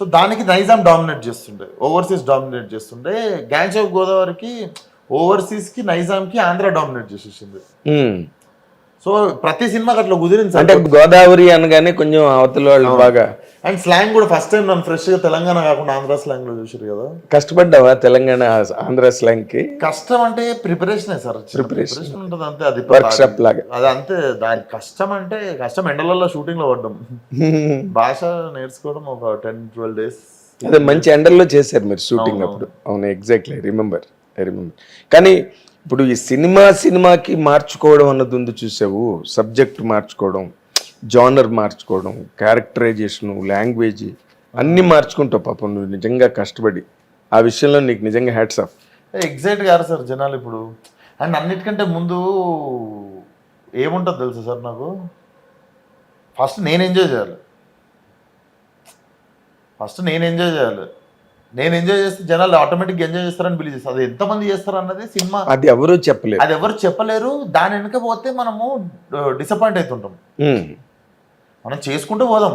So దానికి Nizam dominate చేస్తుండే overseas dominate చేస్తుండే. గ్యాంగ్స్ ఆఫ్ గోదావరికి ఓవర్సీస్కి నైజాంకి ఆంధ్ర డామినేట్ చేసేసింది. ఉమ్. సో ప్రతి సినిమాకి అట్లా కుదిరింది అంటే గోదావరి అనగానే కొంచెం అవతల వాళ్ళు బాగా అండ్ స్లాంగ్ కూడా ఫస్ట్ టైం నన్ను ఫ్రెష్గా తెలంగాణ కాకుండా ఆంధ్ర స్లాంగ్లో చూసారు కదా. కష్టపడ్డావా తెలంగాణ ఆంధ్ర స్లాంగ్కి కష్టం అంటే ప్రిపరేషన్ సార్ ప్రిపరేషన్. ఉంటుంది అంతే అది వర్క్షాప్ లాగా. అది అంతే దాని కష్టం అంటే కష్టం ఎండలలో షూటింగ్లో పడ్డం. భాష నేర్చుకోవడం ఒక టెన్ ట్వెల్వ్ డేస్ అదే మంచి ఎండల్లో చేశారు మీరు షూటింగ్ అప్పుడు. అవును ఎగ్జాక్ట్లీ రిమెంబర్ ఐ రిమెంబర్ కానీ ఇప్పుడు ఈ సినిమా సినిమాకి మార్చుకోవడం అన్నది ఉంది చూసావు సబ్జెక్ట్ మార్చుకోవడం. జానర్ మార్చుకోవడం క్యారెక్టరైజేషను లాంగ్వేజ్ అన్నీ మార్చుకుంటావు పాపం. నువ్వు నిజంగా కష్టపడి. ఆ విషయంలో నీకు నిజంగా హ్యాట్స్ ఆఫ్ ఎగ్జైట్ గారు సార్ జనాలు ఇప్పుడు. అండ్ అన్నిటికంటే ముందు ఏముంటుంది తెలుసా సార్ నాకు? ఫస్ట్ నేను ఎంజాయ్ చేయాలి. ఫస్ట్ నేను ఎంజాయ్ చేయాలి. నేను ఎంజాయ్ చేస్తే జనాలు ఆటోమేటిక్గా ఎంజాయ్ చేస్తారని బిలీవ్ చేస్తారు. అది ఎంతమంది చేస్తారు అన్నది సినిమా. అది ఎవరూ చెప్పలేదు అది ఎవరు చెప్పలేరు. దాని వెనుక పోతే మనము డిసప్పాయింట్ అవుతుంటాం. మనం చేసుకుంటూ పోదాం.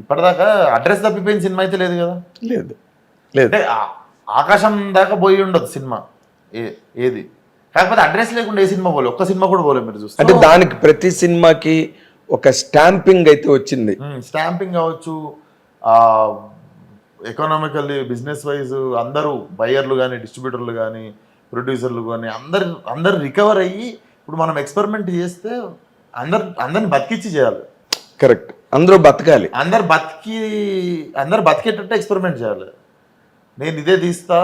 ఇప్పటిదాకా అడ్రస్ తప్పిపోయిన సినిమా అయితే లేదు కదా. లేదు. లేదు. ఆకాశం దాకా పోయి ఉండదు సినిమా. ఏది? కాకపోతే అడ్రస్ లేకుండా ఏ సినిమా పోలే. ఒక్క సినిమా కూడా పోలే మీరు చూస్తే. అంటే దానికి ప్రతి సినిమాకి ఒక స్టాంపింగ్ అయితే వచ్చింది. స్టాంపింగ్ కావచ్చు ఎకనామికల్లీ బిజినెస్ వైజ్ అందరూ బయర్లు కానీ డిస్ట్రిబ్యూటర్లు కానీ ప్రొడ్యూసర్లు కానీ అందరు అందరు రికవర్ అయ్యి ఇప్పుడు మనం ఎక్స్పెరిమెంట్ చేస్తే అందరు అందరిని బతికిచ్చి చేయాలి. కరెక్ట్ అందరూ బతకాలి. అందరు బతికి అందరు బతికేటట్టు ఎక్స్పెరిమెంట్ చేయాలి. నేను ఇదే తీస్తా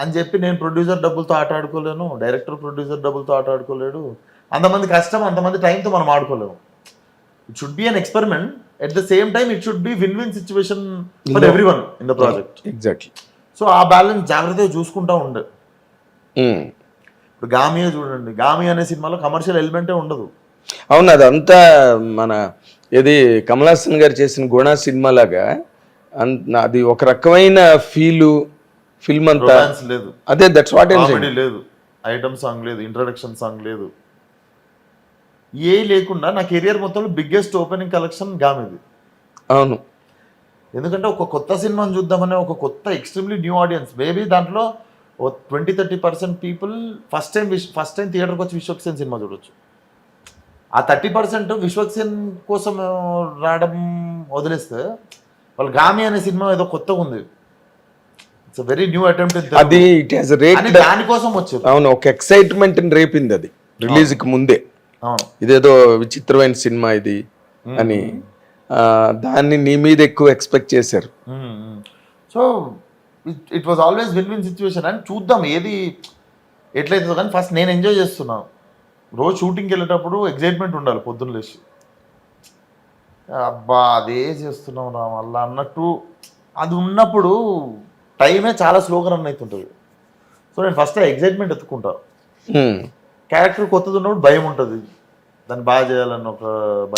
అని చెప్పి నేను ప్రొడ్యూసర్ డబ్బులతో ఆట ఆడుకోలేను డైరెక్టర్ ప్రొడ్యూసర్ డబ్బులతో ఆట ఆడుకోలేడు. అంతమంది కష్టం అంతమంది టైంతో మనం ఆడుకోలేము. It should be an experiment at the same time it should be win win situation for everyone in the project exactly so ఆ బ్యాలెన్స్ జాగ్రత్తగా చూసుకుంటా ఉండే. ఇప్పుడు గామియా చూడండి. గామి అనే సినిమాలో కమర్షియల్ ఎలిమెంటే ఉండదు. అవును అదంతా మన ఇది కమల్ హాసన్ గారు చేసిన గుణ సినిమా లాగా అది ఒక రకమైన ఫీలు ఫిల్మ్ అంతా లేదు. అదే దట్స్ వాట్ లేదు. ఐటమ్ సాంగ్ లేదు ఇంట్రడక్షన్ సాంగ్ లేదు. ఏ లేకుండా నా కెరియర్ మొత్తంలో బిగ్గెస్ట్ ఓపెనింగ్ కలెక్షన్ గామిది అవును. ఎందుకంటే ఒక కొత్త సినిమాని చూద్దామనే ఒక కొత్త ఎక్స్ట్రీమ్లీ న్యూ ఆడియన్స్. మేబీ దాంట్లో twenty thirty percent people first time first time థియేటర్కి వచ్చి విశ్వక్సేన్ సినిమా చూడొచ్చు. ఆ థర్టీ పర్సెంట్ విశ్వక్సేన్ కోసం రావడం వదిలేస్తే వాళ్ళు గామి అనే సినిమా ఏదో కొత్తగా ఉంది. ఇట్స్ వెరీ న్యూ అటెంప్ట్ అది ఇట్ హాస్ రేట్ దానికోసం వచ్చారు. అవును ఒక ఎక్సైట్మెంట్ రేపింది అది. రిలీజ్కి ముందే. ఇదేదో విచిత్రమైన సినిమా ఇది అని దాన్ని నీ మీద ఎక్కువ ఎక్స్పెక్ట్ చేశారు. So it was always win win situation అని చూద్దాం ఏది ఎట్లయితుందో కానీ ఫస్ట్ నేను ఎంజాయ్ చేస్తున్నాను. రోజు షూటింగ్కి వెళ్ళేటప్పుడు ఎగ్జైట్మెంట్ ఉండాలి పొద్దున్న లేచి. అబ్బా అదే చేస్తున్నాం రా మళ్ళా అన్నట్టు. అది ఉన్నప్పుడు టైమే చాలా స్లోగా రన్ అవుతుంటుంది. సో నేను ఫస్ట్ ఎగ్జైట్మెంట్ ఎత్తుకుంటా. హ్మ్. క్యారెక్టర్ కొత్తది ఉన్నప్పుడు భయం ఉంటుంది. దాన్ని బాగా చేయాలని ఒక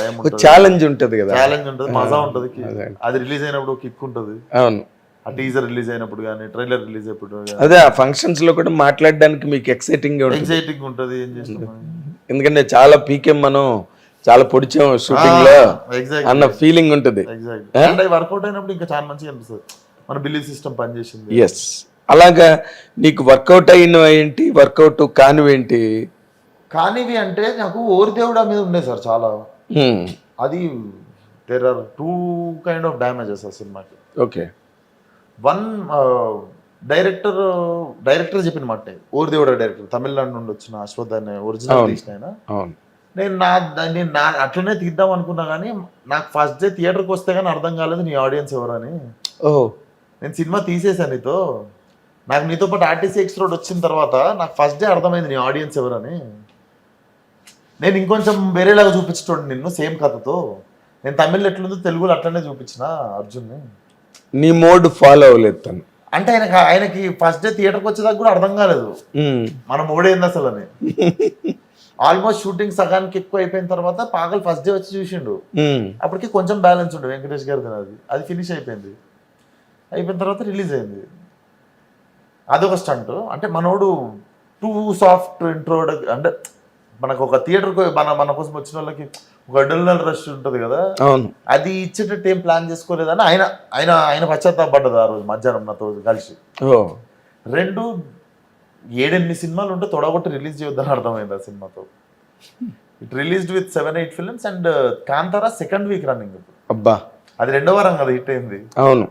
భయం ఛాలెంజ్ ఉంటది. కదా. ఛాలెంజ్ ఉంటుంది మజా ఉంటుంది అదే. రిలీజ్ అయినప్పుడు కిక్ ఉంటుంది. అవును. ఆ టీజర్ రిలీజ్ అయినప్పుడు కానీ ట్రైలర్ రిలీజ్ అయినప్పుడు అదే ఆ ఫంక్షన్స్లో కూడా మాట్లాడడానికి మీకు ఎక్సైటింగ్ ఎగ్జైటింగ్ ఉంటుంది. ఏం చేస్తాం ఎందుకంటే చాలా పీకెం మనం చాలా పొడిచాం షూటింగ్లో అన్న ఫీలింగ్ ఉంటుంది. వర్కౌట్ అయినప్పుడు ఇంకా చాలా మంచిగా అనిపిస్తుంది. మన బిల్లింగ్ సిస్టమ్ పనిచేసింది. ఎస్ అలాగా నీకు వర్కౌట్ అయిన ఏంటి వర్కౌట్ కానివేంటి కానివి అంటే నాకు ఓరి దేవుడా మీద ఉండే సార్ చాలా. అది there are two kind of damages ఆ సినిమాకి. ఓకే వన్ డైరెక్టర్ డైరెక్టర్ చెప్పిన మాట. ఓరి దేవుడా డైరెక్టర్ తమిళనాడు నుండి వచ్చిన అశ్వత్ అనే ఒరిజినల్. తీసిన ఆయన. నేను నా నేను నా అట్లనే తీద్దాం అనుకున్నా కానీ నాకు ఫస్ట్ డే థియేటర్కి వస్తే కానీ అర్థం కాలేదు నీ ఆడియన్స్ ఎవరని. ఓ. నేను సినిమా తీసేసాను నీతో. నాకు నీతో పాటు ఆర్టీసీ ఎక్స్ రోడ్ వచ్చిన తర్వాత నాకు ఫస్ట్ డే అర్థమైంది నీ ఆడియన్స్ ఎవరని. నేను ఇంకొంచెం వేరేలాగా చూపించటోడు నిన్ను సేమ్ కథతో. నేను తమిళ్ ఎట్లుందో తెలుగులో అట్లనే చూపించిన అర్జున్ని. నీ మోడ్ ఫాలో అవ్వలేదు తను. అంటే ఆయనకి ఆయనకి ఫస్ట్ డే థియేటర్కి వచ్చేదాకా కూడా అర్థం కాలేదు. మన మూడేంది అసలు అని. ఆల్మోస్ట్ షూటింగ్ సగానికి ఎక్కువ అయిపోయిన తర్వాత పాగల్ ఫస్ట్ డే వచ్చి చూసిండు. అప్పటికి కొంచెం బ్యాలెన్స్ ఉండే వెంకటేష్ గారిది అది. అది ఫినిష్ అయిపోయింది. అయిపోయిన తర్వాత రిలీజ్ అయింది. అదొక స్టంట్ అంటే మనోడు టూ సాఫ్ట్ ఇంట్రోడ్ అంటే మనకు ఒక థియేటర్కి మన మన కోసం వచ్చిన వాళ్ళకి ఒక అడ్రినల్ రష్ ఉంటుంది కదా. అవును. అది ఇచ్చేటట్టు ఏం ప్లాన్ చేసుకోలేదని ఆయన ఆయన ఆయన పశ్చాత్తాపడ్డది ఆ రోజు మధ్యాహ్నం నాతో కలిసి. రెండు ఏడెనిమిది సినిమాలు ఉంటే తొడగొట్టి రిలీజ్ చేయొద్దని అర్థమైంది ఆ సినిమాతో. It released with seven eight films and Kantara second week running అబ్బా. అది రెండో వారం కదా హిట్ అయింది. అవును.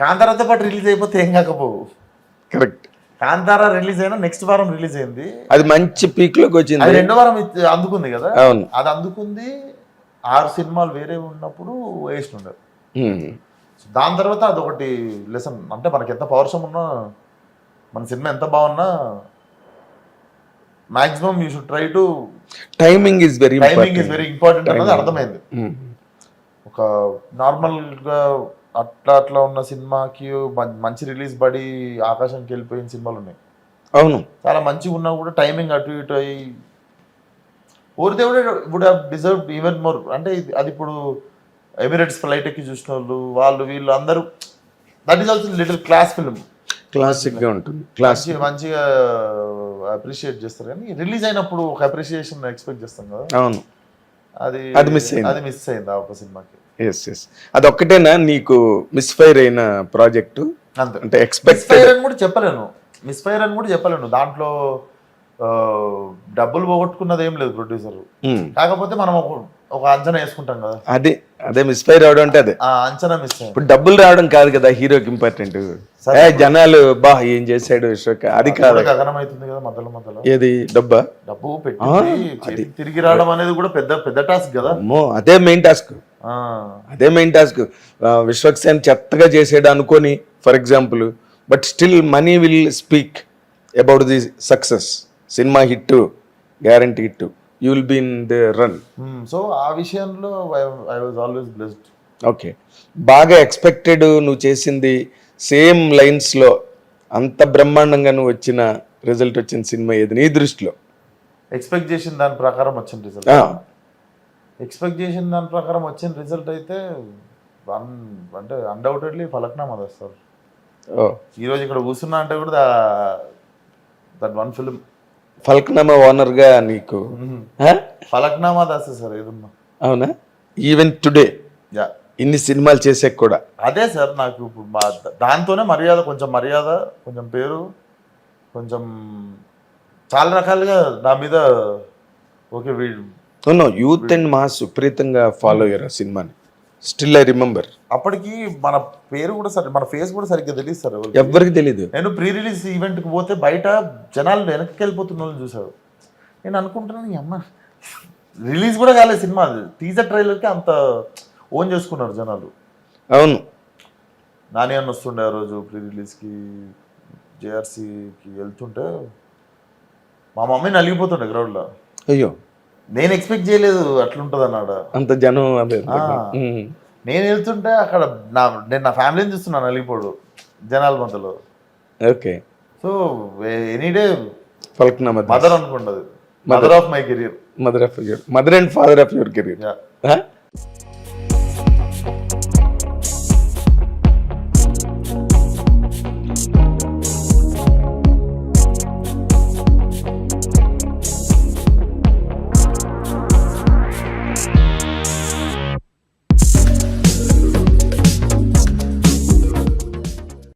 కాంతారాతో పాటు రిలీజ్ అయిపోతే ఏం కాకపోవు. కరెక్ట్ కాంతారా రిలీజ్ అయినా నెక్స్ట్ వారం రిలీజ్ అయింది. అది మంచి పీక్లోకి అది వచ్చింది రెండో వారం అందుకుంది కదా? అవును. అది అందుకుంది. ఆరు సినిమాలు వేరే ఉన్నప్పుడు వేస్ట్ ఉండదు. దాని తర్వాత అదొకటి లెసన్ అంటే మనకి ఎంత పౌరుషం ఉన్నా మన సినిమా ఎంత బాగున్నా maximum you should try to timing is very timing is very important అన్నది. అర్థమైంది. ఒక నార్మల్గా అట్లా అట్లా ఉన్న సినిమాకి మంచి రిలీజ్ పడి ఆకాశంకి వెళ్ళిపోయిన సినిమాలు ఉన్నాయి. అవును. చాలా మంచిగా ఉన్నా కూడా టైమింగ్ అటు ఇటు అయ్యి ఊరిదేవుడే would have deserve even more. అంటే అది ఇప్పుడు ఎమిరేట్స్ ఫ్లైట్ ఎక్కి చూసిన వాళ్ళు వాళ్ళు వీళ్ళు అందరూ that is also little class film క్లాసిక్గా ఉంటుంది. క్లాస్ మంచిగా అప్రిషియేట్ చేస్తారు. కానీ రిలీజ్ అయినప్పుడు ఒక అప్రిషియేషన్ ఎక్స్పెక్ట్ చేస్తాం కదా. అవును. అది అది miss అయింది. అది మిస్ అయింది ఆ ఒక సినిమాకి. ఎస్ ఎస్ అదొక్కటేనా నీకు మిస్ఫైర్ అయిన ప్రాజెక్టు అంటే ఫైర్ అని కూడా చెప్పలేను. మిస్ ఫైర్ అని కూడా చెప్పలేను. దాంట్లో డబ్బులు పోగొట్టుకున్నది ఏం లేదు ప్రొడ్యూసర్ కాకపోతే మనం ఒక అంచనా వేసుకుంటాం కదా. అదే అదే మిస్ఫైర్ అవడం అంటే అదే. ఆ అంచనా మిస్ ఇప్పుడు డబ్బులు రావడం కాదు కదా హీరోకి ఇంపార్టెంట్ జనాలు బా ఏం చేశాడు విశ్వక్ అది కాదు. కూడా గగనం అవుతుంది కదా మధ్యలో మధ్యలో. ఏది? డబ్బా? డబ్బు పెట్టి తిరిగి రావడం అనేది కూడా పెద్ద పెద్ద టాస్క్ కదా. అదే మెయిన్ టాస్క్ అదే మెయిన్ టాస్క్ విశ్వక్ సేన్ చెత్తగా చేసాడు అనుకొని for example but still money will speak about the success cinema hit guarantee hit you will be in the run so ఆ విషయంలో I was always blessed okay బాగా expected నువ్వు చేసింది same లైన్స్లో అంత బ్రహ్మాండంగా నువ్వు వచ్చిన రిజల్ట్ వచ్చిన సినిమా ఏది? నీ దృష్టిలో. ఎక్స్పెక్ట్ చేసిన దాని ప్రకారం వచ్చిన రిజల్ట్ ఎక్స్పెక్ట్ చేసిన దాని ప్రకారం వచ్చిన రిజల్ట్ అయితే అన్ అంటే అన్డౌటెడ్లీ ఫలక్నామా సార్ ఓ. ఈ రోజు ఇక్కడ కూర్చున్నా అంటే కూడా దట్ వన్ ఫిల్మ్ ఫల్క్నామా ఓనర్గా నీకు? ఫలక్నామా దాసే సార్ ఏదన్నా. అవునా? Even today yeah. ఇన్ని సినిమాలు చేసాక కూడా. అదే సార్ నాకు దాంతోనే మర్యాద కొంచెం మర్యాద కొంచెం పేరు కొంచెం చాలా రకాలుగా నా మీద ఓకే వీడు నో యూత్ అండ్ మాస్ విపరీతంగా ఫాలో అయ్యారు ఆ సినిమాని. స్టిల్ ఐ రిమెంబర్ అప్పటికి మన పేరు కూడా సరి మన ఫేస్ కూడా సరిగ్గా తెలియదు సార్ ఎవరికి. తెలీదు. నేను ప్రీ రిలీజ్ ఈవెంట్కి పోతే బయట జనాలు వెనక్కి వెళ్ళిపోతున్న వాళ్ళని చూసారు నేను అనుకుంటున్నాను ఈ అమ్మ రిలీజ్ కూడా కాలేదు సినిమా టీజర్ ట్రైలర్కి అంత ఓన్ చేసుకున్నారు జనాలు. అవును. నాని అన్న వస్తుండే ఆ రోజు ప్రీ రిలీజ్కి జేఆర్సీకి వెళ్తుంటే మా మమ్మీ నలిగిపోతుండే గ్రౌండ్లో అయ్యో. నేను ఎక్స్పెక్ట్ చేయలేదు అట్లుంటుంది అన్నాడు అంత జనం అదే. నేను వెళ్తుంటే అక్కడ నా నేను నా ఫ్యామిలీని చూస్తున్నాను నలిగిపోడు జనాల మధ్యలో. Okay. So any day mother అనుకుంటది. Mother. Of my career mother of your mother and father of your career